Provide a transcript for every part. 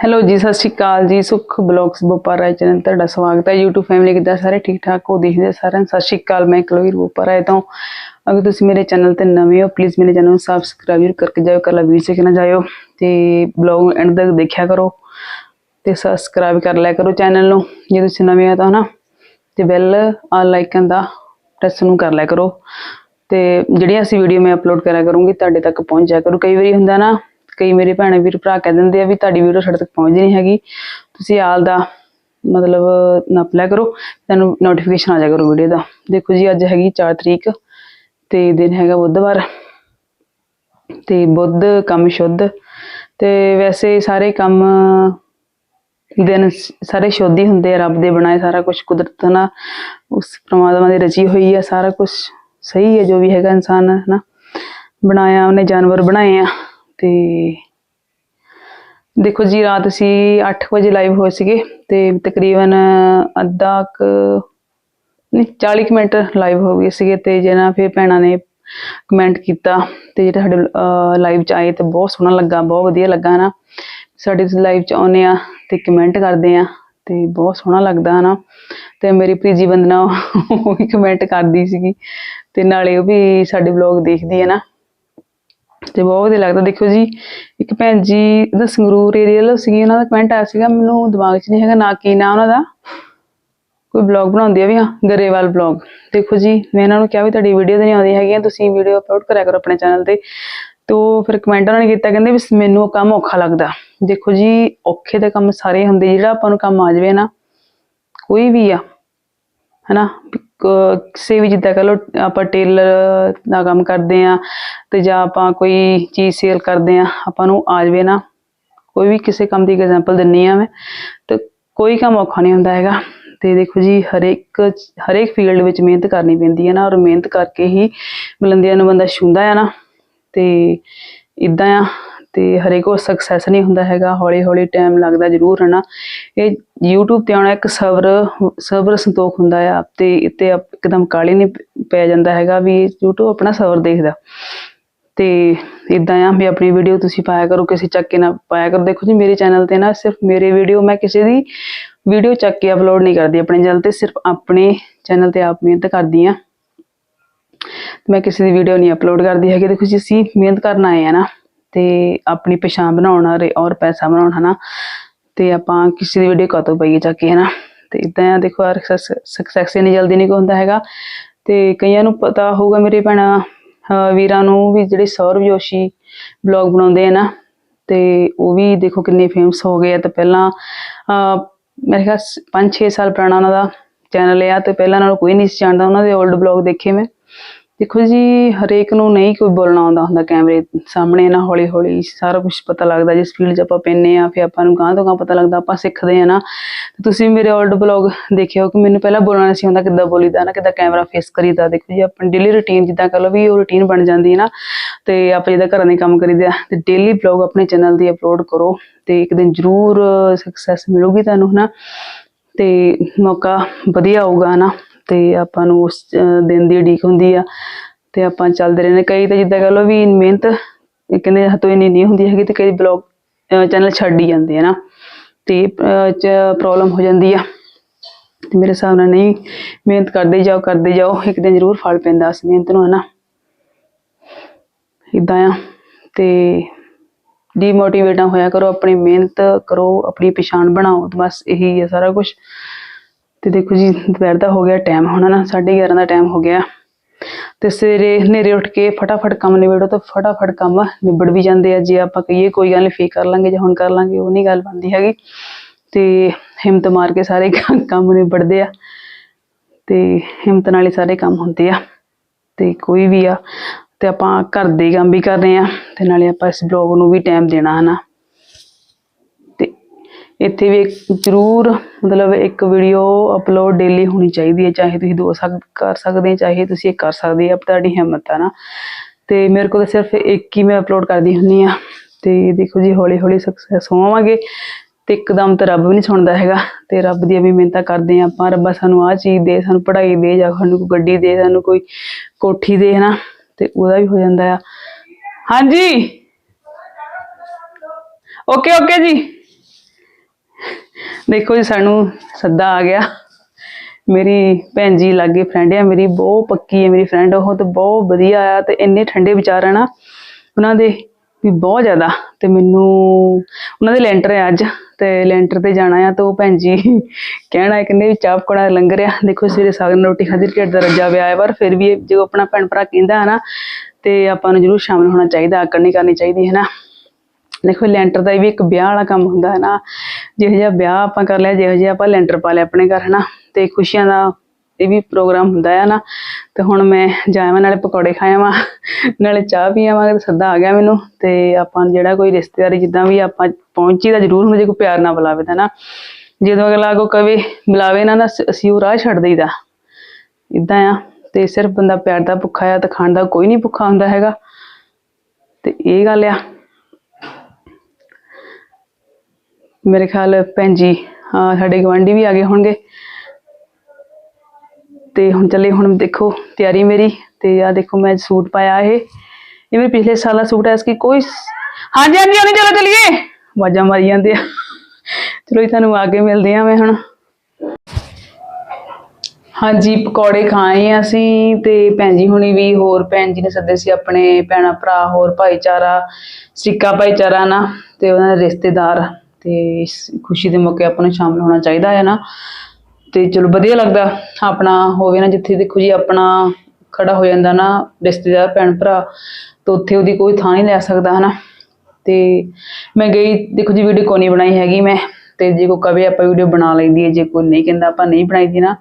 Hello ਜੀ, ਸਤਿ ਸ਼੍ਰੀ ਅਕਾਲ ਜੀ, ਸੁਖ ਬਲੌਗਸ ਬੋਪਾ ਰਾਏ ਚੈਨਲ ਤੁਹਾਡਾ ਸਵਾਗਤ ਹੈ। YouTube ਫੈਮਿਲੀ ਕਿੱਦਾਂ ਸਾਰੇ ਠੀਕ ਠਾਕ ਹੋ? ਦੇਖਦੇ ਸਾਰਿਆਂ ਸਤਿ ਸ਼੍ਰੀ ਅਕਾਲ, ਮੈਂ ਕਲਵੀਰ ਬੋਪਾ ਰਾਏ ਤੋਂ। ਅਗਰ ਤੁਸੀਂ ਮੇਰੇ ਚੈਨਲ ਤੇ ਨਵੇਂ ਹੋ ਪਲੀਜ਼ ਮੇਰੇ ਚੈਨਲ ਨੂੰ ਸਬਸਕ੍ਰਾਈਬ ਜ਼ਰੂਰ ਕਰਕੇ ਜਾਇਓ ਕੱਲਾ ਵੀਰ ਚੈੱਕ ਨਾ ਜਾਇਓ ਤੇ ਬਲੌਗ ਐਂਡ ਤੱਕ ਦੇਖਿਆ ਕਰੋ ਤੇ ਸਬਸਕ੍ਰਾਈਬ ਕਰ ਲਿਆ ਕਰੋ ਚੈਨਲ ਨੂੰ। ਜੇ ਤੁਸੀਂ ਨਵੇਂ ਹੋ ਤਾਂ ਨਾ ਤੇ ਬੈਲ ਆਲ ਆਈਕਨ ਦਾ ਪ੍ਰੈਸ ਨੂੰ ਕਰ ਲਿਆ ਕਰੋ ਤੇ ਜਿਹੜੀਆਂ ਅਸੀਂ ਵੀਡੀਓ ਮੈਂ ਅਪਲੋਡ ਕਰਿਆ ਕਰੂੰਗੀ, ਤੁਹਾਡੇ ਤੱਕ ਪਹੁੰਚ ਜਾਇਆ ਕਰੂ। ਕਈ ਵਾਰੀ ਹੁੰਦਾ ਨਾ ਕਈ ਮੇਰੇ ਭੈਣ ਵੀਰ ਭਰਾ ਕਹਿ ਦਿੰਦੇ ਆ ਵੀ ਤੁਹਾਡੀ ਵੀਡੀਓ ਸਾਡੇ ਤੱਕ ਪਹੁੰਚਦੀ ਨਹੀਂ ਹੈਗੀ। ਤੁਸੀਂ ਆਲ ਦਾ ਮਤਲਬ ਨੱਪ ਲਿਆ ਕਰੋ, ਤੁਹਾਨੂੰ ਨੋਟੀਫਿਕੇਸ਼ਨ ਆ ਜਾਇਆ ਕਰੂ ਵੀਡੀਓ ਦਾ। ਦੇਖੋ ਜੀ, ਅੱਜ ਹੈਗੀ 4 ਤਰੀਕ ਤੇ ਦਿਨ ਹੈਗਾ ਬੁੱਧਵਾਰ ਤੇ ਬੁੱਧ ਕੰਮ ਸ਼ੁੱਧ ਤੇ ਵੈਸੇ ਸਾਰੇ ਕੰਮ ਦਿਨ ਸਾਰੇ ਸ਼ੁੱਧ ਹੀ ਹੁੰਦੇ ਆ, ਰੱਬ ਦੇ ਬਣਾਏ ਸਾਰਾ ਕੁਝ ਕੁਦਰਤ ਨਾਲ, ਉਸ ਪ੍ਰਮਾਤਮਾ ਦੀ ਰਚੀ ਹੋਈ ਆ, ਸਾਰਾ ਕੁਝ ਸਹੀ ਹੈ ਜੋ ਵੀ ਹੈਗਾ ਇਨਸਾਨ, ਹਨਾ। ਬਣਾਇਆ, ਉਹਨੇ ਜਾਨਵਰ ਬਣਾਏ ਆ। ਤੇ ਦੇਖੋ ਜੀ, ਰਾਤ ਅਸੀਂ 8 ਵਜੇ ਲਾਈਵ ਹੋਏ ਸੀਗੇ ਤੇ ਤਕਰੀਬਨ ਅੱਧਾ ਕੁ ਨਹੀਂ 40 ਕੁ ਮਿੰਟ ਲਾਈਵ ਹੋ ਗਏ ਸੀਗੇ ਤੇ ਜਿਹਨਾਂ ਫਿਰ ਭੈਣਾਂ ਨੇ ਕਮੈਂਟ ਕੀਤਾ ਤੇ ਜਿਹੜੇ ਸਾਡੇ ਲਾਈਵ ਚ ਆਏ ਤੇ ਬਹੁਤ ਸੋਹਣਾ ਲੱਗਾ, ਬਹੁਤ ਵਧੀਆ ਲੱਗਾ ਨਾ ਸਾਡੇ ਲਾਈਵ ਚ ਆਉਨੇ ਆ ਤੇ ਕਮੈਂਟ ਕਰਦੇ ਆ ਤੇ ਬਹੁਤ ਸੋਹਣਾ ਲੱਗਦਾ, ਹਨਾ। ਤੇ ਮੇਰੀ ਪ੍ਰੀਜੀ ਬੰਦਨਾ ਉਹ ਵੀ ਕਮੈਂਟ ਕਰਦੀ ਸੀਗੀ ਤੇ ਨਾਲੇ ਉਹ ਵੀ ਸਾਡੇ ਵਲੌਗ ਦੇਖਦੀ ਹੈ ਨਾ। ਤੇ ਬਹੁਤ ਵਧੀਆ ਲੱਗਦਾ। ਦੇਖੋ ਜੀ, ਇੱਕ ਭੈਣ ਜੀ ਦਾ ਸੰਗਰੂਰ ਏਰੀਆ ਲੋ ਸੀਗੀ, ਉਹਨਾਂ ਦਾ ਕਮੈਂਟ ਆਇਆ ਸੀਗਾ, ਮੈਨੂੰ ਦਿਮਾਗ 'ਚ ਨਹੀਂ ਹੈਗਾ ਨਾ ਕੀ ਨਾ ਉਹਨਾਂ ਦਾ। ਕੋਈ ਬਲੌਗ ਬਣਾਉਂਦੀ ਆ ਵੀ, ਹਾਂ, ਗਰੇਵਾਲ ਬਲੌਗ ਦੇਖੋ ਜੀ, ਮੈਂ ਇਹਨਾਂ ਨੂੰ ਕਿਹਾ ਵੀ ਤੁਹਾਡੀ ਵੀਡੀਓ ਤੇ ਨਹੀਂ ਆਉਂਦੀ ਹੈਗੀਆਂ, ਤੁਸੀਂ ਵੀਡੀਓ ਅਪਲੋਡ ਕਰਿਆ ਕਰੋ ਆਪਣੇ ਚੈਨਲ ਤੇ। ਤੋ ਫਿਰ ਕਮੈਂਟ ਉਹਨਾਂ ਨੇ ਕੀਤਾ, ਕਹਿੰਦੇ ਵੀ ਮੈਨੂੰ ਉਹ ਕੰਮ ਔਖਾ ਲੱਗਦਾ। ਦੇਖੋ ਜੀ, ਔਖੇ ਤਾਂ ਕੰਮ ਸਾਰੇ ਹੁੰਦੇ, ਜਿਹੜਾ ਆਪਾਂ ਨੂੰ ਕੰਮ ਆ ਜਾਵੇ ਨਾ, ਕੋਈ ਵੀ ਆ, ਹਨਾ ਕਿਸੇ ਵੀ ਜਿੱਦਾਂ ਕਹ ਲੋ ਆਪਾਂ ਟੇਲਰ ਦਾ ਕੰਮ ਕਰਦੇ ਆ ਤੇ ਜਾਂ ਆਪਾਂ ਕੋਈ ਚੀਜ਼ ਸੇਲ ਕਰਦੇ ਆ ਆਪਾਂ ਨੂੰ ਆ ਜਾਵੇ ਨਾ। ਕੋਈ ਵੀ ਕਿਸੇ ਕੰਮ ਦੀ ਐਗਜ਼ਾਮਪਲ ਦਿੰਨੀ ਆ ਮੈਂ, ਤੇ ਕੋਈ ਕੰਮ ਔਖਾ ਨਹੀਂ ਹੁੰਦਾ ਹੈਗਾ। ਤੇ ਦੇਖੋ ਜੀ, ਹਰੇਕ ਹਰੇਕ ਫੀਲਡ ਵਿੱਚ ਮਿਹਨਤ ਕਰਨੀ ਪੈਂਦੀ ਹੈ ਨਾ, ਔਰ ਮਿਹਨਤ ਕਰਕੇ ਹੀ ਬੁਲੰਦੀਆਂ ਨੂੰ ਬੰਦਾ ਛੂੰਦਾ ਆ ਨਾ। ਤੇ ਇਦਾਂ ਆ ਤੇ ਹਰੇਕ ਕੋ ਸਕਸੈਸ ਨਹੀਂ ਹੁੰਦਾ ਹੈਗਾ ਹੌਲੀ ਹੌਲੀ ਟਾਈਮ ਲੱਗਦਾ ਜ਼ਰੂਰ ਹੈ ਨਾ। ਇਹ YouTube ਤੇ ਆਉਣਾ ਇੱਕ ਸਬਰ ਸਬਰ ਸੰਤੋਖ ਹੁੰਦਾ ਆ ਤੇ ਇੱਥੇ ਆਪ- ਇੱਕਦਮ ਕਾਲੀ ਨਹੀਂ ਪੈ ਜਾਂਦਾ ਹੈਗਾ ਵੀ YouTube ਆਪਣਾ ਸਬਰ ਦੇਖਦਾ। ਤੇ ਇਦਾਂ ਆ ਵੀ ਆਪਣੀ ਵੀਡੀਓ ਤੁਸੀਂ ਪਾਇਆ ਕਰੋ, ਕਿਸੇ ਚੱਕ ਕੇ ਨਾ ਪਾਇਆ ਕਰੋ। ਦੇਖੋ ਜੀ, ਮੇਰੇ ਚੈਨਲ ਤੇ ਨਾ ਸਿਰਫ ਮੇਰੇ ਵੀਡੀਓ ਮੈਂ ਕਿਸੇ ਦੀ ਵੀਡੀਓ ਚੱਕ ਕੇ ਅਪਲੋਡ ਨਹੀਂ ਕਰਦੀ, ਆਪਣੇ ਚੈਨਲ ਤੇ ਸਿਰਫ ਆਪਣੇ ਚੈਨਲ ਤੇ ਆਪ ਮਿਹਨਤ ਕਰਦੀ ਆ। ਮੈਂ ਕਿਸੇ ਦੀ ਵੀਡੀਓ ਨਹੀਂ ਅਪਲੋਡ ਕਰਦੀ ਹੈਗੀ। ਦੇਖੋ ਜੀ, ਅਸੀਂ ਮਿਹਨਤ ਕਰਨ ਆਏ ਆ ਨਾ। ਤੇ ਆਪਣੀ ਪਛਾਣ ਬਣਾਉਣ ਔਰ- ਔਰ ਪੈਸਾ ਬਣਾਉਣ, ਹਨਾ? ਤੇ ਆਪਾਂ ਕਿਸੇ ਦੀ ਵੀਡੀਓ ਕਾਤੋਂ ਪਈਏ ਜਾ ਕੇ, ਹਨਾ? ਤੇ ਇਦਾਂ ਆ, ਦੇਖੋ, ਹਰ ਸਕਸੈਸ ਇੰਨੀ ਜਲਦੀ ਨਹੀਂ ਹੁੰਦਾ ਹੈਗਾ। ਤੇ ਕਈਆਂ ਨੂੰ ਪਤਾ ਹੋਊਗਾ ਮੇਰੇ ਭੈਣਾਂ ਵੀਰਾਂ ਨੂੰ ਵੀ ਜਿਹੜੇ ਸੌਰਵ ਜੋਸ਼ੀ ਬਲੌਗ ਬਣਾਉਂਦੇ ਆ ਨਾ, ਤੇ ਉਹ ਵੀ ਦੇਖੋ ਕਿੰਨੇ ਫੇਮਸ ਹੋ ਗਏ ਆ। ਤੇ ਪਹਿਲਾਂ ਮੇਰੇ ਖਿਆਲ 5-6 ਸਾਲ ਪੁਰਾਣਾ ਉਹਨਾਂ ਦਾ ਚੈਨਲ ਆ, ਤੇ ਪਹਿਲਾਂ ਨਾਲੋਂ ਕੋਈ ਨਹੀਂ ਸੀ ਜਾਣਦਾ। ਉਹਨਾਂ ਦੇ 올ਡ ਬਲੌਗ ਦੇਖੇ ਮੈਂ। ਦੇਖੋ ਜੀ, ਹਰੇਕ ਨੂੰ ਨਹੀਂ ਕੋਈ ਬੋਲਣਾ ਆਉਂਦਾ ਹੁੰਦਾ ਕੈਮਰੇ ਸਾਹਮਣੇ ਨਾ ਹੌਲੀ ਹੌਲੀ ਸਾਰਾ ਕੁਝ ਪਤਾ ਲੱਗਦਾ, ਜਿਸ ਫੀਲਡ 'ਚ ਆਪਾਂ ਪੈਨੇ ਆ ਫਿਰ ਆਪਾਂ ਨੂੰ ਗਾਂ ਤੋਂ ਗਾਂ ਪਤਾ ਲੱਗਦਾ, ਆਪਾਂ ਸਿੱਖਦੇ ਆ ਨਾ। ਤੇ ਤੁਸੀਂ ਮੇਰੇ 올ਡ ਬਲੌਗ ਦੇਖਿਓ ਕਿ ਮੈਨੂੰ ਪਹਿਲਾਂ ਬੋਲਣਾ ਨਹੀਂ ਸੀ ਹੁੰਦਾ ਕਿੱਦਾਂ ਬੋਲੀਦਾ ਨਾ, ਕਿੱਦਾਂ ਕੈਮਰਾ ਫੇਸ ਕਰੀਦਾ। ਦੇਖੋ ਜੀ, ਆਪਣੀ ਡੇਲੀ ਰੁਟੀਨ ਜਿੱਦਾਂ ਕਹ ਲਓ ਵੀ ਉਹ ਰੁਟੀਨ ਬਣ ਜਾਂਦੀ ਹੈ ਨਾ, ਤੇ ਆਪਾਂ ਜਿੱਦਾਂ ਘਰਾਂ ਦੇ ਕੰਮ ਕਰੀਦੇ ਕਰੀਦਾ ਤੇ ਡੇਲੀ ਬਲੌਗ ਆਪਣੇ ਚੈਨਲ ਦੀ ਅਪਲੋਡ ਕਰੋ, ਤੇ ਇੱਕ ਦਿਨ ਜ਼ਰੂਰ ਸਕਸੈਸ ਮਿਲੂਗੀ ਤੁਹਾਨੂੰ, ਹਨਾ। ਤੇ ਮੌਕਾ ਵਧੀਆ ਆਊਗਾ ਨਾ ਤੇ ਆਪਾਂ ਨੂੰ ਉਸ ਦਿਨ ਦੀ ਉਡੀਕ ਹੁੰਦੀ ਆ। ਤੇ ਆਪਾਂ ਚੱਲਦੇ ਰਹਿੰਦੇ ਕਈ ਤਾਂ ਜਿੱਦਾਂ ਕਹ ਲਓ ਵੀ ਮਿਹਨਤ ਕਹਿੰਦੇ ਹੱਥੋਂ ਇੰਨੀ ਨਹੀਂ ਹੁੰਦੀ ਹੈਗੀ ਤੇ ਕਈ ਬਲੌਗ ਚੈਨਲ ਛੱਡ ਹੀ ਜਾਂਦੇ ਆ ਨਾ। ਤੇ ਪ੍ਰੋਬਲਮ ਹੋ ਜਾਂਦੀ ਆ। ਤੇ ਮੇਰੇ ਹਿਸਾਬ ਨਾਲ ਨਹੀਂ, ਮਿਹਨਤ ਕਰਦੇ ਜਾਓ ਕਰਦੇ ਜਾਓ। ਇੱਕ ਦਿਨ ਜ਼ਰੂਰ ਫਲ ਪੈਂਦਾ ਉਸ ਮਿਹਨਤ ਨੂੰ, ਹਨਾ। ਇਦਾਂ ਆ। ਤੇ ਡੀਮੋਟੀਵੇਟ ਨਾ ਹੋਇਆ ਕਰੋ। ਆਪਣੀ ਮਿਹਨਤ ਕਰੋ, ਆਪਣੀ ਪਛਾਣ ਬਣਾਓ। ਬਸ ਇਹੀ ਹੈ ਸਾਰਾ ਕੁਝ ਤੇ ਦੇਖੋ ਜੀ, ਦੁਪਹਿਰ ਦਾ ਹੋ ਗਿਆ ਟਾਈਮ ਹੁਣ ਨਾ 11:30 ਦਾ ਟਾਈਮ ਹੋ ਗਿਆ। ਤੇ ਸਵੇਰੇ ਹਨੇਰੇ ਉੱਠ ਕੇ ਫਟਾਫਟ ਕੰਮ ਨਿਬੇੜੋ ਤਾਂ ਫਟਾਫਟ ਕੰਮ ਨਿਬੜ ਵੀ ਜਾਂਦੇ ਆ। ਜੇ ਆਪਾਂ ਕਹੀਏ ਕੋਈ ਗੱਲ ਨਹੀਂ ਫੇਰ ਕਰ ਲਾਂਗੇ ਜਾਂ ਹੁਣ ਕਰ ਲਾਂਗੇ, ਉਹ ਨਹੀਂ ਗੱਲ ਬਣਦੀ ਹੈਗੀ। ਤੇ ਹਿੰਮਤ ਮਾਰ ਕੇ ਸਾਰੇ ਕੰਮ ਨਿਬੜਦੇ ਆ। ਤੇ ਹਿੰਮਤ ਨਾਲ ਹੀ ਸਾਰੇ ਕੰਮ ਹੁੰਦੇ ਆ। ਤੇ ਕੋਈ ਵੀ ਆ, ਤੇ ਆਪਾਂ ਘਰ ਦੇ ਕੰਮ ਵੀ ਕਰ ਰਹੇ ਆ। ਤੇ ਨਾਲੇ ਆਪਾਂ ਇਸ ਬਲੌਗ ਨੂੰ ਵੀ ਟਾਈਮ ਦੇਣਾ ਹਨਾ। ਤੇ ਇੱਥੇ ਵੀ ਜ਼ਰੂਰ ਮਤਲਬ ਇੱਕ ਵੀਡੀਓ ਅਪਲੋਡ ਡੇਲੀ ਹੋਣੀ ਚਾਹੀਦੀ ਹੈ, ਚਾਹੇ ਤੁਸੀਂ ਦੋ ਸਕ, ਕਰ ਸਕਦੇ ਚਾਹੇ ਤੁਸੀਂ ਇੱਕ ਕਰ ਸਕਦੇ ਆ ਤੁਹਾਡੀ ਹਿੰਮਤ ਆ ਨਾ। ਤੇ ਮੇਰੇ ਕੋਲ ਸਿਰਫ ਇੱਕ ਹੀ ਮੈਂ ਅਪਲੋਡ ਕਰਦੀ ਹੁੰਨੀ ਆ ਤੇ ਦੇਖੋ ਜੀ ਹੌਲੀ ਹੌਲੀ ਸਕਸੈਸ ਹੋਵਾਂਗੇ। ਤੇ ਇੱਕਦਮ ਤਾਂ ਰੱਬ ਵੀ ਨਹੀਂ ਸੁਣਦਾ ਹੈਗਾ। ਤੇ ਰੱਬ ਦੀਆਂ ਵੀ ਮਿਹਨਤਾਂ ਕਰਦੇ ਆ ਆਪਾਂ। ਰੱਬਾ ਸਾਨੂੰ ਆਹ ਚੀਜ਼ ਦੇ, ਸਾਨੂੰ ਪੜ੍ਹਾਈ ਦੇ, ਜਾਂ ਸਾਨੂੰ ਕੋਈ ਗੱਡੀ ਦੇ, ਸਾਨੂੰ ਕੋਈ ਕੋਠੀ ਦੇ, ਹਨਾ। ਤੇ ਉਹਦਾ ਵੀ ਹੋ ਜਾਂਦਾ ਆ। ਹਾਂਜੀ। ਓਕੇ ਓਕੇ ਜੀ। ਦੇਖੋ ਜੀ, ਸਾਨੂੰ ਸੱਦਾ ਆ ਗਿਆ। ਮੇਰੀ ਭੈਣ ਜੀ ਲਾਗੇ ਫਰੈਂਡ ਆ, ਮੇਰੀ ਬਹੁਤ ਪੱਕੀ ਹੈ, ਮੇਰੀ ਫਰੈਂਡ ਉਹ ਤੇ ਬਹੁਤ ਵਧੀਆ ਆ ਤੇ ਇੰਨੇ ਠੰਡੇ ਵਿਚਾਰ ਆ ਨਾ, ਉਹਨਾਂ ਦੇ ਵੀ ਬਹੁਤ ਜ਼ਿਆਦਾ ਤੇ ਮੈਨੂੰ, ਉਹਨਾਂ ਦੇ ਲੈਂਟਰ ਹੈ ਅੱਜ ਤੇ ਲੈਂਟਰ ਤੇ ਜਾਣਾ ਆ ਤੇ ਉਹ ਭੈਣ ਜੀ ਕਹਿਣਾ ਹੈ ਕਹਿੰਦੇ ਵੀ ਚਾਹ ਪਕੌੜਾ ਲੰਗਰ ਆ। ਦੇਖੋ ਸਵੇਰੇ ਸਾਗ ਨਾਲ ਰੋਟੀ ਖਾਧੀ, ਢਿੱਡ ਦਾ ਰੱਜਾ ਪਿਆ ਹੈ ਪਰ ਫਿਰ ਵੀ ਜਦੋਂ ਆਪਣਾ ਭੈਣ ਭਰਾ ਕਹਿੰਦਾ ਹੈ ਨਾ ਤੇ ਆਪਾਂ ਨੂੰ ਜ਼ਰੂਰ ਸ਼ਾਮਿਲ ਹੋਣਾ ਚਾਹੀਦਾ ਆਕੜ ਨਹੀਂ ਕਰਨੀ ਚਾਹੀਦੀ ਹੈ ਨਾ। ਦੇਖੋ, ਲੈਂਟਰ ਦਾ ਵੀ ਇੱਕ ਵਿਆਹ ਵਾਲਾ ਕੰਮ ਹੁੰਦਾ ਹੈ ਨਾ। ਜਿਹੋ ਜਿਹਾ ਵਿਆਹ ਆਪਾਂ ਕਰ ਲਿਆ, ਜਿਹੋ ਜਿਹਾ ਆਪਾਂ ਲੈਂਟਰ ਪਾ ਲਿਆ ਆਪਣੇ ਘਰ, ਹੈ ਨਾ। ਤੇ ਖੁਸ਼ੀਆਂ ਦਾ ਇਹ ਵੀ ਪ੍ਰੋਗਰਾਮ ਹੁੰਦਾ ਹੈ ਨਾ। ਤੇ ਹੁਣ ਮੈਂ ਜਾਵਾਂ, ਨਾਲੇ ਪਕੌੜੇ ਖਾਵਾਂ ਨਾਲੇ ਚਾਹ ਪੀਵਾਂਗੇ ਤੇ ਸੱਦਾ ਆ ਗਿਆ ਮੈਨੂੰ। ਤੇ ਆਪਾਂ ਜਿਹੜਾ ਕੋਈ ਰਿਸ਼ਤੇਦਾਰੀ ਜਿੱਦਾਂ ਵੀ ਆਪਾਂ ਪਹੁੰਚੀ ਤਾਂ ਜ਼ਰੂਰ ਹੁੰਦਾ ਜੇ ਪਿਆਰ ਨਾਲ ਬੁਲਾਵੇ ਤਾਂ ਨਾ। ਜਦੋਂ ਅਗਲਾ ਕੋ ਕਵੇ, ਬੁਲਾਵੇ ਨਾ ਨਾ ਅਸੀਂ ਉਹ ਰਾਹ ਛੱਡ ਦਈਦਾ। ਇਦਾਂ ਆ। ਤੇ ਸਿਰਫ ਬੰਦਾ ਪਿਆਰ ਦਾ ਭੁੱਖਾ ਆ, ਤੇ ਖਾਣ ਦਾ ਕੋਈ ਨਹੀਂ ਭੁੱਖਾ ਹੁੰਦਾ ਹੈਗਾ। ਤੇ ਇਹ ਗੱਲ ਆ। ਮੇਰੇ ਖਿਆਲ ਭੈਣ ਜੀ ਹਾਂ ਸਾਡੇ ਗਵਾਂਢੀ ਵੀ ਆ ਗਏ ਹੋਣਗੇ। ਤੇ ਹੁਣ ਚੱਲੇ, ਹੁਣ ਦੇਖੋ ਤਿਆਰੀ ਮੇਰੀ, ਤੇ ਆ ਦੇਖੋ ਮੈਂ ਸੂਟ ਪਾਇਆ ਇਹ। ਇਹ ਮੇਰੇ ਪਿਛਲੇ ਸਾਲ ਦਾ ਸੂਟ ਹੈ ਇਸकी ਕੋਈ ਹਾਂਜੀ ਹਾਂਜੀ ਉਹਨੇ ਚਲੋ ਚਲੀਏ। ਆਵਾਜ਼ਾਂ ਮਾਰੀ ਜਾਂਦੇ ਆ। ਚਲੋ ਜੀ, ਤੁਹਾਨੂੰ ਆ ਕੇ ਮਿਲਦੇ ਆ ਮੈਂ ਹੁਣ। ਹਾਂਜੀ, ਪਕੌੜੇ ਖਾਏ ਅਸੀਂ, ਤੇ ਭੈਣ ਜੀ ਹੁਣੀ ਵੀ ਹੋਰ ਭੈਣ ਜੀ ਨੇ ਸੱਦੇ ਸੀ ਆਪਣੇ ਭੈਣਾ, ਭਰਾ, ਹੋਰ ਭਾਈਚਾਰਾ, ਸਿੱਕਾ ਭਾਈਚਾਰਾ ਨਾ, ਤੇ ਉਹਨਾਂ ਦੇ ਰਿਸ਼ਤੇਦਾਰ। ਤੇ ਇਸ ਖੁਸ਼ੀ ਦੇ ਮੌਕੇ ਆਪਾਂ ਨੂੰ ਸ਼ਾਮਲ ਹੋਣਾ ਚਾਹੀਦਾ ਹੈ ਨਾ। ਤੇ ਚਲੋ ਵਧੀਆ ਲੱਗਦਾ, ਆਪਣਾ ਹੋਵੇ ਨਾ ਜਿੱਥੇ ਦੇਖੋ ਜੀ ਆਪਣਾ ਖੜਾ ਹੋ ਜਾਂਦਾ ਨਾ ਰਿਸ਼ਤੇਦਾਰ, ਭੈਣ ਭਰਾ, ਤਾਂ ਉੱਥੇ ਉਹਦੀ ਕੋਈ ਥਾਂ ਨਹੀਂ ਲੈ ਸਕਦਾ ਹਨਾ। ਤੇ ਮੈਂ ਗਈ, ਦੇਖੋ ਜੀ ਵੀਡੀਓ ਕੋਈ ਨਹੀਂ ਬਣਾਈ ਹੈਗੀ ਮੈਂ, ਤੇ ਜੇ ਕੋਈ ਕਵੇ ਆਪਾਂ ਵੀਡੀਓ ਬਣਾ ਲਈਦੀ ਹੈ, ਜੇ ਕੋਈ ਨਹੀਂ ਕਹਿੰਦਾ ਆਪਾਂ ਨਹੀਂ ਬਣਾਈਦੀ ਨਾ,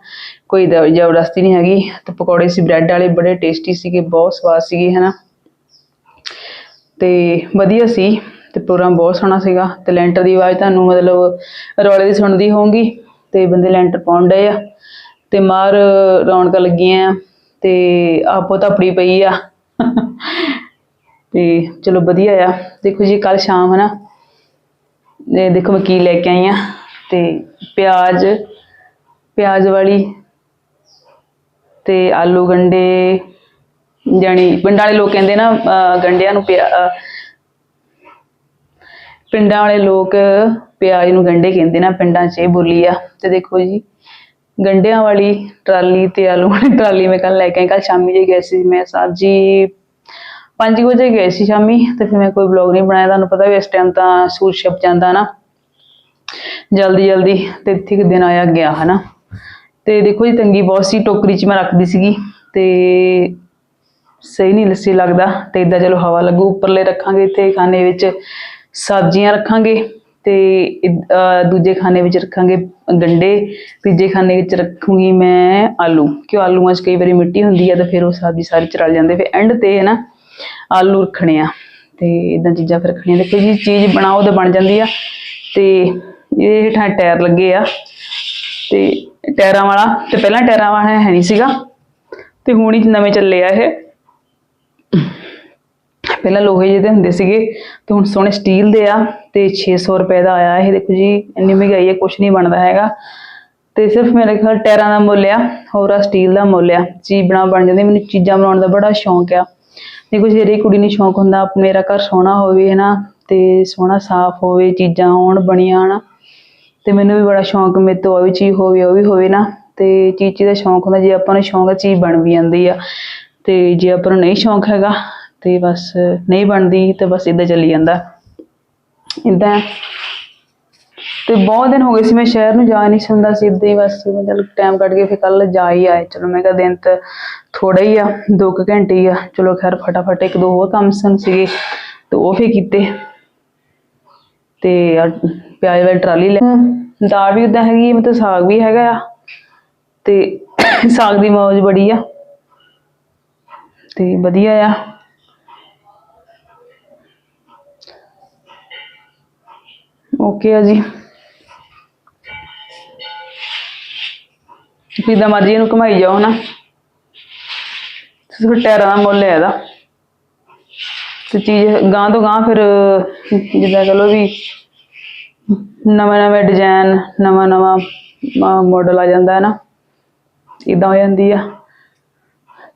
ਕੋਈ ਦ- ਜ਼ਬਰਦਸਤੀ ਨਹੀਂ ਹੈਗੀ। ਤੇ ਪਕੌੜੇ ਸੀ ਬ੍ਰੈਡ ਵਾਲੇ ਬੜੇ ਟੇਸਟੀ ਸੀਗੇ, ਬਹੁਤ ਸਵਾਦ ਸੀਗੇ ਹਨਾ। ਤੇ ਵਧੀਆ ਸੀ। ਤੇ ਪ੍ਰੋਗਰਾਮ ਬਹੁਤ ਸੋਹਣਾ ਸੀਗਾ ਤੇ ਲੈਂਟਰ ਦੀ ਆਵਾਜ਼ ਤੁਹਾਨੂੰ ਮਤਲਬ ਰੌਲੇ ਦੀ ਸੁਣਦੀ ਹੋਊਗੀ ਤੇ ਬੰਦੇ ਲੈਂਟਰ ਪਾਉਣ ਡਏ ਆ ਤੇ ਮਾਰ ਰੌਣਕਾਂ ਲੱਗੀਆਂ ਆ ਤੇ ਆਪੋ ਧਪੜੀ ਪਈ ਆ। ਤੇ ਚਲੋ ਵਧੀਆ ਆ। ਦੇਖੋ ਜੀ ਕੱਲ ਸ਼ਾਮ ਹਨਾ। ਇਹ ਦੇਖੋ ਮੈਂ ਕੀ ਲੈ ਕੇ ਆਈ ਆ ਤੇ ਪਿਆਜ਼ ਪਿਆਜ਼ ਵਾਲੀ ਤੇ ਆਲੂ ਗੰਡੇ, ਜਾਣੀ ਪਿੰਡਾਂ ਵਾਲੇ ਲੋਕ ਕਹਿੰਦੇ ਨਾ, ਅਹ ਗੰਡਿਆਂ ਨੂੰ ਪਿਆ ਪਿੰਡਾਂ ਵਾਲੇ ਲੋਕ ਪਿਆਜ਼ ਨੂੰ ਗੰਡੇ ਕਹਿੰਦੇ ਨਾ, ਪਿੰਡਾਂ 'ਚ ਇਹ ਬੋਲੀ ਆ। ਤੇ ਦੇਖੋ ਜੀ ਗੰਡਿਆਂ ਵਾਲੀ ਟਰਾਲੀ ਤੇ ਆਲੂ ਵਾਲੀ ਟਰਾਲੀ ਮੈਂ ਕੱਲ ਲੈ ਕੇ ਆਈ ਕੱਲ ਸ਼ਾਮੀ ਜੇ ਗਏ ਸੀ, ਮੈਂ ਸਾਹਿਬ ਜੀ 5 ਵਜੇ ਗਏ ਸੀ ਸ਼ਾਮੀ, ਤੇ ਫਿਰ ਮੈਂ ਕੋਈ ਵਲੌਗ ਨਹੀਂ ਬਣਾਇਆ। ਤੁਹਾਨੂੰ ਪਤਾ ਵੀ ਇਸ ਟਾਈਮ ਤਾਂ ਸੂਰ ਛਪ ਜਾਂਦਾ ਨਾ। ਜਲਦੀ ਜਲਦੀ ਤੇ ਇੱਥੇ ਕੁ ਦਿਨ ਆਇਆ ਗਿਆ, ਹਨਾ। ਤੇ ਦੇਖੋ ਜੀ, ਤੰਗੀ ਬਹੁਤ ਸੀ, ਟੋਕਰੀ 'ਚ ਮੈਂ ਰੱਖਦੀ ਸੀਗੀ ਤੇ ਸਹੀ ਨਹੀਂ ਲੱਸੀ ਲੱਗਦਾ ਤੇ ਇਦਾਂ ਚਲੋ ਹਵਾ ਲੱਗੂ, ਉੱਪਰਲੇ ਰੱਖਾਂਗੇ ਇੱਥੇ ਖਾਨੇ ਵਿੱਚ। ਸਬਜ਼ੀਆਂ ਰੱਖਾਂਗੇ ਤੇ ਦੂਜੇ ਖਾਨੇ ਵਿੱਚ ਰੱਖਾਂਗੇ ਗੰਡੇ, ਤੀਜੇ ਖਾਨੇ ਵਿੱਚ ਰੱਖੂੰਗੀ ਮੈਂ ਆਲੂ। ਕਿਉਂ ਆਲੂਆਂ 'ਚ ਕਈ ਵਾਰੀ ਮਿੱਟੀ ਹੁੰਦੀ ਆ ਤਾਂ ਫਿਰ ਉਹ ਸਬਜ਼ੀ ਸਾਰੀ ਚਰਲ ਜਾਂਦੇ ਫਿਰ ਐਂਡ ਤੇ ਹੈ ਨਾ, ਆਲੂ ਰੱਖਣੇ ਆ। ਤੇ ਇਦਾਂ ਚੀਜ਼ਾਂ ਫਿਰ ਰੱਖਣੀਆਂ। ਦੇਖੋ ਜੀ, ਚੀਜ਼ ਬਣਾਓ ਤਾਂ ਬਣ ਜਾਂਦੀ ਆ ਤੇ ਇਹ ਹੇਠਾਂ ਟਾਇਰ ਲੱਗੇ ਆ। ਤੇ ਟਾਇਰਾਂ ਵਾਲਾ, ਤੇ ਪਹਿਲਾਂ ਟਾਇਰਾਂ ਵਾਲਾ ਹੈ ਨਹੀਂ ਸੀਗਾ। ਤੇ ਹੁਣ ਹੀ ਨਵੇਂ ਚੱਲੇ ਆ ਇਹ। ਪਹਿਲਾਂ ਲੋਹੇ ਜਿਹੇ ਦੇ ਹੁੰਦੇ ਸੀਗੇ ਤੇ ਹੁਣ ਸੋਹਣੇ ਸਟੀਲ ਦੇ ਆ ਤੇ 600 ਰੁਪਏ ਦਾ ਆਇਆ ਇਹ। ਦੇਖੋ ਜੀ, ਇੰਨੀ ਮਹਿੰਗਾਈ ਹੈ ਕੁਝ ਨਹੀਂ ਬਣਦਾ ਹੈਗਾ। ਤੇ ਸਿਰਫ ਮੇਰੇ ਖਿਆਲ ਟਾਇਰਾਂ ਦਾ ਮੁੱਲ ਆ, ਹੋਰ ਆ ਸਟੀਲ ਦਾ ਮੁੱਲ ਆ। ਚੀਜ਼ ਬਣਾ ਬਣ ਜਾਂਦੀ, ਮੈਨੂੰ ਚੀਜ਼ਾਂ ਬਣਾਉਣ ਦਾ ਬੜਾ ਸ਼ੌਂਕ ਆ। ਦੇਖੋ ਜਿਹੜੀ ਕੁੜੀ ਨੂੰ ਸ਼ੌਂਕ ਹੁੰਦਾ ਮੇਰਾ ਘਰ ਸੋਹਣਾ ਹੋਵੇ, ਹਨਾ, ਤੇ ਸੋਹਣਾ ਸਾਫ਼ ਹੋਵੇ, ਚੀਜ਼ਾਂ ਹੋਣ ਬਣੀਆਂ, ਹਨਾ। ਤੇ ਮੈਨੂੰ ਵੀ ਬੜਾ ਸ਼ੌਂਕ, ਮੇਰੇ ਤੋਂ ਉਹ ਵੀ ਚੀਜ਼ ਹੋਵੇ, ਉਹ ਵੀ ਹੋਵੇ, ਨਾ। ਤੇ ਚੀਜ਼ ਚੀਜ਼ ਦਾ ਸ਼ੌਂਕ ਹੁੰਦਾ, ਜੇ ਆਪਾਂ ਨੂੰ ਸ਼ੌਂਕ ਆ, ਚੀਜ਼ ਬਣ ਵੀ ਜਾਂਦੀ ਆ। ਤੇ ਜੇ ਆਪਾਂ ਨੂੰ ਨਹੀਂ ਸ਼ੌਂਕ ਹੈਗਾ ਤੇ ਬਸ ਨਹੀਂ ਬਣਦੀ ਤੇ ਬਸ ਇਦਾਂ ਚੱਲੀ ਜਾਂਦਾ। ਇਦਾਂ ਤੇ ਬਹੁਤ ਦਿਨ ਹੋ ਗਏ ਸੀ ਮੈਂ ਸ਼ਹਿਰ ਨੂੰ ਜਾ ਨਹੀਂ ਸਕਦਾ ਸੀ ਇਦਾਂ ਹੀ ਬਸ ਮੈਂ ਚਲ ਟਾਈਮ ਕੱਢ ਕੇ ਫਿਰ ਕੱਲ ਜਾ ਹੀ ਆਏ। ਚਲੋ ਮੈਂ ਕਿਹਾ ਦਿਨ ਤਾਂ ਥੋੜਾ ਹੀ ਆ ਦੋ ਕੁ ਘੰਟੇ ਹੀ ਆ। ਚਲੋ ਖੈਰ ਫਟਾਫਟ ਇੱਕ ਦੋ ਹੋਰ ਕੰਮ ਸਨ ਸੀਗੇ ਤੇ ਉਹ ਫੇ ਕੀਤੇ। ਤੇ ਪਿਆਜ਼ ਵਾਲੀ ਟਰਾਲੀ ਲੈ ਦਾਲ ਵੀ ਉਦਾਂ ਹੈਗੀ ਮਤਲਬ ਸਾਗ ਵੀ ਹੈਗਾ ਆ। ਤੇ ਸਾਗ ਦੀ ਮੌਜ ਬੜੀ ਆ। ਤੇ ਵਧੀਆ ਆ। ਓਕੇ ਆ ਜੀ। ਜਿੱਦਾਂ ਮਰਜ਼ੀ ਇਹਨੂੰ ਘੁਮਾਈ ਜਾਓ ਨਾ ਸਿਰਫ ਟਾਇਰਾਂ ਦਾ ਮੁੱਲ ਹੈ ਇਹਦਾ। ਤੇ ਚੀਜ਼ ਗਾਂ ਤੋਂ ਗਾਂ ਫਿਰ, ਜਿੱਦਾਂ ਕਹ ਲਓ ਵੀ ਨਵੇਂ ਨਵੇਂ ਡਿਜ਼ਾਈਨ ਨਵਾਂ ਨਵਾਂ ਮਾਡਲ ਆ ਜਾਂਦਾ ਹੈ ਨਾ ਇਦਾਂ ਹੋ ਜਾਂਦੀ ਆ।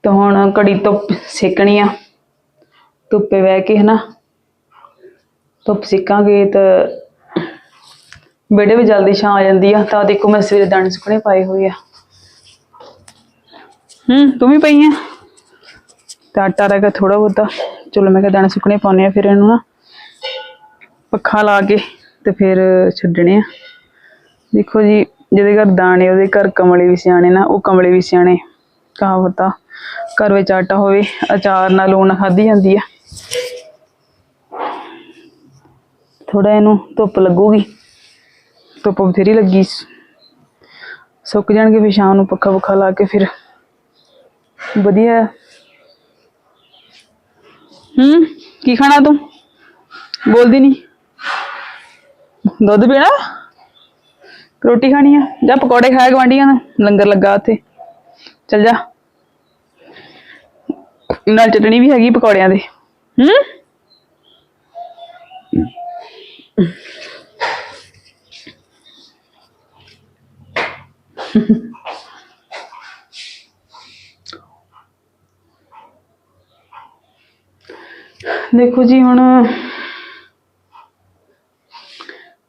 ਤੇ ਹੁਣ ਕੜੀ ਧੁੱਪ ਸੇਕਣੀ ਆ। ਧੁੱਪੇ ਬਹਿ ਕੇ ਹਨਾ। ਧੁੱਪ ਸੇਕਾਂਗੇ ਤਾਂ ਵਿਹੜੇ ਵੀ ਜਲਦੀ ਛਾਂ ਆ ਜਾਂਦੀ ਆ, ਤਾਂ ਦੇਖੋ ਮੈਂ ਸਵੇਰੇ ਦਾਣੇ ਸੁੱਕਣੇ ਪਾਏ ਹੋਏ ਆ। ਹੂੰ, ਤੂੰ ਵੀ ਪਈ ਆ? ਤੇ ਆਟਾ ਰਹਿ ਗਿਆ ਥੋੜਾ ਬਹੁਤਾ। ਚਲੋ ਮੈਂ ਕਿਹਾ ਦਾਣੇ ਸੁੱਕਣੇ ਪਾਉਣੇ ਆ ਫਿਰ ਇਹਨੂੰ ਨਾ। ਪੱਖਾ ਲਾ ਕੇ ਤੇ ਫਿਰ ਛੱਡਣੇ ਆ। ਦੇਖੋ ਜੀ, ਜਿਹਦੇ ਘਰ ਦਾਣੇ ਉਹਦੇ ਘਰ ਕਮਲੇ ਵੀ ਸਿਆਣੇ ਨਾ, ਉਹ ਕਮਲੇ ਵੀ ਸਿਆਣੇ। ਕਹਾਵਤ ਆ ਘਰ ਵਿੱਚ ਆਟਾ ਹੋਵੇ, ਅਚਾਰ ਨਾਲ ਲੂਣ ਖਾਧੀ ਜਾਂਦੀ ਆ। ਥੋੜਾ ਇਹਨੂੰ ਧੁੱਪ ਲੱਗੂਗੀ। ਧੁੱਪ ਬਥੇਰੀ ਲੱਗੀ ਸੁੱਕ ਜਾਣਗੇ ਫਿਰ ਸ਼ਾਮ ਨੂੰ ਪੱਖਾ ਪੱਖਾ ਲਾ ਕੇ ਫਿਰ। ਵਧੀਆ। ਹੂੰ, ਕੀ ਖਾਣਾ ਤੂੰ? ਬੋਲਦੀ ਨਹੀਂ ਦੁੱਧ ਪੀਣਾ? ਰੋਟੀ ਖਾਣੀ ਆ? ਜਾਂ ਪਕੌੜੇ ਖਾਇਆ ਗਵਾਂਡੀਆਂ ਦਾ ਲੰਗਰ ਲੱਗਾ ਉੱਥੇ। ਚੱਲ ਜਾ। ਨਾਲ ਚਟਣੀ ਵੀ ਹੈਗੀ ਪਕੌੜਿਆਂ ਦੇ। ਹੂੰ? ਦੇਖੋ ਜੀ ਹੁਣ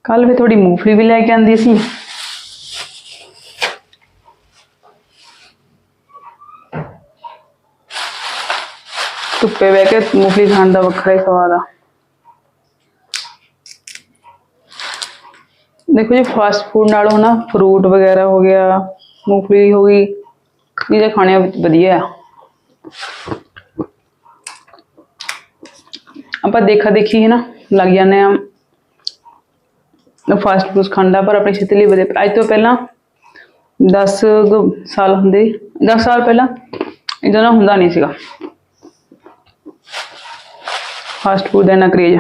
ਕੱਲ ਵੀ ਥੋੜੀ ਮੂੰਗਫਲੀ ਵੀ ਲੈ ਕੇ ਆਂਦੀ ਸੀ। ਧੁੱਪੇ ਬਹਿ ਕੇ ਮੂੰਗਫਲੀ ਖਾਣ ਦਾ ਵੱਖਰਾ ਹੀ ਸਵਾਦ ਆ। ਦੇਖੋ ਜੀ ਫਾਸਟ ਫੂਡ ਨਾਲੋਂ ਨਾ ਫਰੂਟ ਵਗੈਰਾ ਹੋ ਗਿਆ, ਮੂੰਗਫਲੀ ਹੋ ਗਈ ਇਹ ਜੇ ਖਾਣੇ ਵਧੀਆ ਆ। ਆਪਾਂ ਦੇਖਾ ਦੇਖੀ ਹੈ ਨਾ ਲੱਗ ਜਾਂਦੇ ਆ। ਫਾਸਟ ਫੂਡ ਖਾਂਦਾ ਪਰ ਆਪਣੀ ਸਿਹਤ ਲਈ ਵਧੀਆ। ਅੱਜ ਤੋਂ ਪਹਿਲਾਂ 10 ਸਾਲ ਹੁੰਦੇ 10 ਸਾਲ ਪਹਿਲਾਂ ਇਦਾਂ ਦਾ ਹੁੰਦਾ ਨਹੀਂ ਸੀਗਾ। ਫਾਸਟ ਫੂਡ ਦਾ ਇੰਨਾ ਕਰੇਜ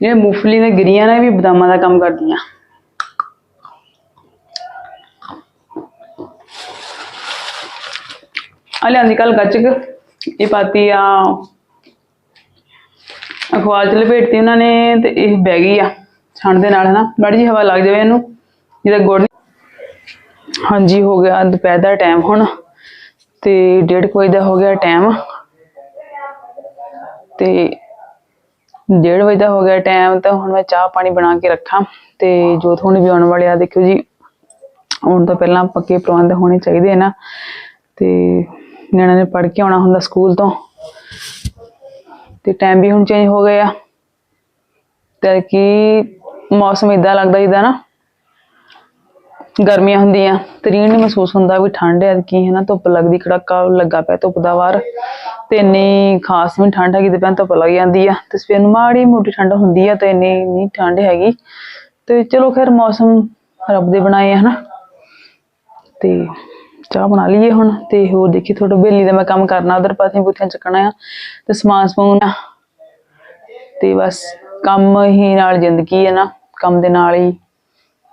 ਜਿਹੜੇ ਮੂੰਗਫਲੀ ਦੀਆਂ ਗਿਰੀਆਂ ਨੇ ਵੀ ਬਦਾਮਾਂ ਦਾ ਕੰਮ ਕਰਦੀਆਂ। ਆ ਲਿਆਂਦੀ ਕੱਲ ਗੱਚਕ ਇਹ ਪਾਤੀ ਆ, ਅਖਬਾਰ ਚ ਲਪੇਟਤੀ ਉਹਨਾਂ ਨੇ ਤੇ ਇਹ ਬਹਿ ਗਈ ਆ ਛਣ ਦੇ ਨਾਲ, ਹਨਾ? ਬੜੀ ਜੀ ਹਵਾ ਲੱਗ ਜਾਵੇ ਇਹਨੂੰ, ਜਿਹਦਾ ਗੁੜ ਹਾਂਜੀ, ਹੋ ਗਿਆ ਦੁਪਹਿਰ ਦਾ ਟਾਈਮ ਹੁਣ ਤੇ 1:30 ਵਜੇ ਦਾ ਹੋ ਗਿਆ ਟਾਈਮ ਤੇ 1:30 ਵਜੇ ਦਾ ਹੋ ਗਿਆ ਟਾਈਮ ਤਾਂ ਹੁਣ ਮੈਂ ਚਾਹ ਪਾਣੀ ਬਣਾ ਕੇ ਰੱਖਾਂ ਤੇ ਜੋਤ ਹੁਣ ਵੀ ਆਉਣ ਵਾਲੇ ਆ। ਦੇਖਿਓ ਜੀ ਹੁਣ ਤੋਂ ਪਹਿਲਾਂ ਪੱਕੇ ਪ੍ਰਬੰਧ ਹੋਣੇ ਚਾਹੀਦੇ ਨਾ। ਤੇ ਨਿਆਣਿਆਂ ਨੇ ਪੜ੍ਹ ਕੇ ਆਉਣਾ ਹੁੰਦਾ ਸਕੂਲ ਤੋਂ। ਤੇ ਟਾਈਮ ਵੀ ਹੁਣ ਚੇਂਜ ਹੋ ਗਿਆ ਤੇ ਕੀ ਮੌਸਮ ਇਦਾਂ ਲੱਗਦਾ ਜਿੱਦਾਂ ਨਾ? ਗਰਮੀਆਂ ਹੁੰਦੀਆਂ ਤਰੀਨ ਨਹੀਂ ਮਹਿਸੂਸ ਹੁੰਦਾ ਵੀ ਠੰਡ ਹੈ ਕੀ ਹੈ ਨਾ ਧੁੱਪ ਲੱਗਦੀ ਕੜਾਕਾ ਲੱਗਾ ਪਿਆ ਧੁੱਪ ਦਾ ਵਾਰ। ਤੇ ਇੰਨੀ ਖਾਸ ਵੀ ਠੰਡ ਹੈਗੀ, ਤੇ ਪੈਂ ਧੁੱਪ ਲੱਗ ਜਾਂਦੀ ਆ। ਤੇ ਸਵੇਰ ਨੂੰ ਮਾੜੀ ਮੋਟੀ ਠੰਡ ਹੁੰਦੀ ਆ, ਤੇ ਇੰਨੀ ਨਹੀਂ ਠੰਡ ਹੈਗੀ। ਤੇ ਚਲੋ ਖੈਰ ਮੌਸਮ ਰੱਬ ਦੇ ਬਣਾਏ ਆ ਹਨਾ। ਤੇ ਚਾਹ ਬਣਾ ਲਈਏ ਹੁਣ, ਤੇ ਹੋਰ ਦੇਖੀ ਥੋੜਾ ਬੇਲੀ ਦਾ ਮੈਂ ਕੰਮ ਕਰਨਾ, ਉਧਰ ਪਾਸੇ ਬੁੱਥੀਆਂ ਚੱਕਣਾ ਆ, ਤੇ ਸਮਾਨ ਸਮੂਨ ਤੇ ਬਸ ਕੰਮ ਹੀ ਨਾਲ ਜ਼ਿੰਦਗੀ ਹੈ ਨਾ, ਕੰਮ ਦੇ ਨਾਲ ਹੀ।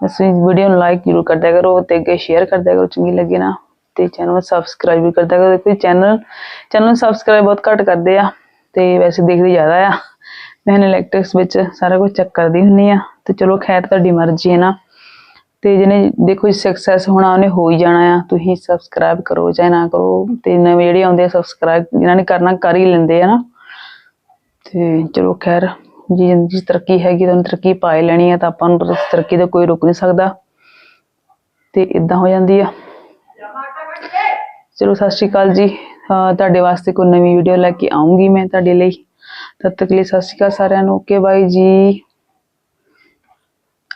ਬਸ ਵੀਡੀਓ ਨੂੰ ਲਾਈਕ ਜ਼ਰੂਰ ਕਰਦਿਆ ਕਰੋ ਤੇ ਅੱਗੇ ਸ਼ੇਅਰ ਕਰਦਿਆ ਕਰੋ, ਚੰਗੀ ਲੱਗੇ ਨਾ। ਤੇ ਚੈਨਲ ਨੂੰ ਸਬਸਕ੍ਰਾਈਬ ਵੀ ਕਰਦਿਆ ਕਰੋ। ਦੇਖੋ ਚੈਨਲ ਚੈਨਲ ਨੂੰ ਸਬਸਕ੍ਰਾਈਬ ਬਹੁਤ ਘੱਟ ਕਰਦੇ ਆ ਤੇ ਵੈਸੇ ਦੇਖਦੇ ਜ਼ਿਆਦਾ ਆ। ਮੈਂ ਇਲੈਕਟ੍ਰਿਕਸ ਵਿੱਚ ਸਾਰਾ ਕੁਝ ਚੈੱਕ ਕਰਦੀ ਹੁੰਨੀ ਆ। ਤੇ ਚਲੋ ਖੈਰ, ਤੁਹਾਡੀ ਮਰਜ਼ੀ ਹੈ ਨਾ। ਤੇ ਜਿਹਨੇ, ਦੇਖੋ ਸਕਸੈਸ ਹੋਣਾ, ਉਹਨੇ ਹੋ ਹੀ ਜਾਣਾ ਆ। ਤੁਸੀਂ ਸਬਸਕ੍ਰਾਈਬ ਕਰੋ ਚਾਹੇ ਨਾ ਕਰੋ। ਤੇ ਨਵੇਂ ਜਿਹੜੇ ਆਉਂਦੇ ਆ ਸਬਸਕ੍ਰਾਈਬ ਇਹਨਾਂ ਨੇ ਕਰਨਾ, ਕਰ ਹੀ ਲੈਂਦੇ ਆ ਨਾ। ਤੇ ਚਲੋ ਖੈਰ। ਜੀ ਜ਼ਿੰਦਗੀ ਤਰੱਕੀ ਹੈਗੀ ਤਾਂ ਉਹਨੇ ਤਰੱਕੀ ਪਾਏ ਲੈਣੀ ਆ, ਤਾਂ ਆਪਾਂ ਨੂੰ ਤਰੱਕੀ ਦਾ ਕੋਈ ਰੁਕ ਨਹੀਂ ਸਕਦਾ। ਤੇ ਇਦਾਂ ਹੋ ਜਾਂਦੀ ਆ। ਚਲੋ, ਸਤਿ ਸ਼੍ਰੀ ਅਕਾਲ ਜੀ। ਤੁਹਾਡੇ ਵਾਸਤੇ ਕੋਈ ਨਵੀਂ ਵੀਡੀਓ ਲੈ ਕੇ ਆਉਂਗੀ ਮੈਂ ਤੁਹਾਡੇ ਲਈ। ਤਦ ਤੱਕ ਲਈ ਸਤਿ ਸ਼੍ਰੀ ਅਕਾਲ ਸਾਰਿਆਂ ਨੂੰ। ਓਕੇ ਬਾਈ ਜੀ।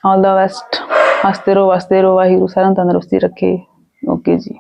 ਆਲ ਦਾ ਬੈਸਟ ਹੱਸਦੇ ਰਹੋ, ਵਸਦੇ ਰਹੋ, ਵਾਹਿਗੁਰੂ, ਸਾਰਿਆਂ ਨੂੰ ਤੰਦਰੁਸਤੀ ਰੱਖੇ। ਓਕੇ ਜੀ।